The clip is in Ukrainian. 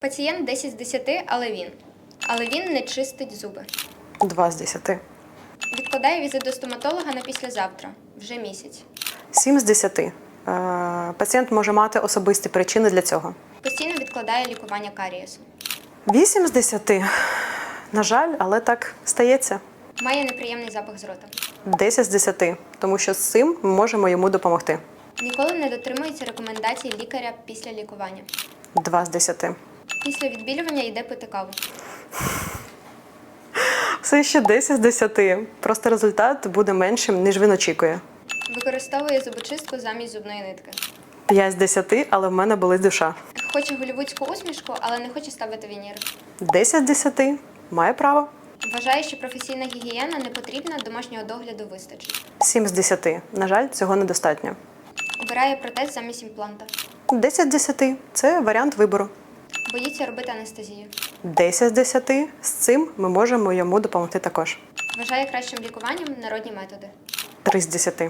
Пацієнт 10 з 10, але він. Але він не чистить зуби. 2 з 10. Відкладає візит до стоматолога на післязавтра, вже місяць. 7 з 10. Е, Пацієнт може мати особисті причини для цього. Постійно відкладає лікування карієсу. 8 з 10. На жаль, але так стається. Має неприємний запах з рота. 10 з 10, тому що з цим ми можемо йому допомогти. Ніколи не дотримується рекомендацій лікаря після лікування. 2 з 10. Після відбілювання йде пити каву. Все ще 10 з 10. Просто результат буде меншим, ніж він очікує. Використовує зубочистку замість зубної нитки. 5 з 10, але в мене болить душа. Хоче голівудську усмішку, але не хоче ставити вінір. 10 з 10. Має право. Вважає, що професійна гігієна не потрібна, домашнього догляду вистачить. 7 з 10. На жаль, цього недостатньо. Обирає протез замість імпланта. 10 з 10. Це варіант вибору. Боїться робити анестезію. 10 з 10. З цим ми можемо йому допомогти також. Вважає кращим лікуванням народні методи. 3 з 10.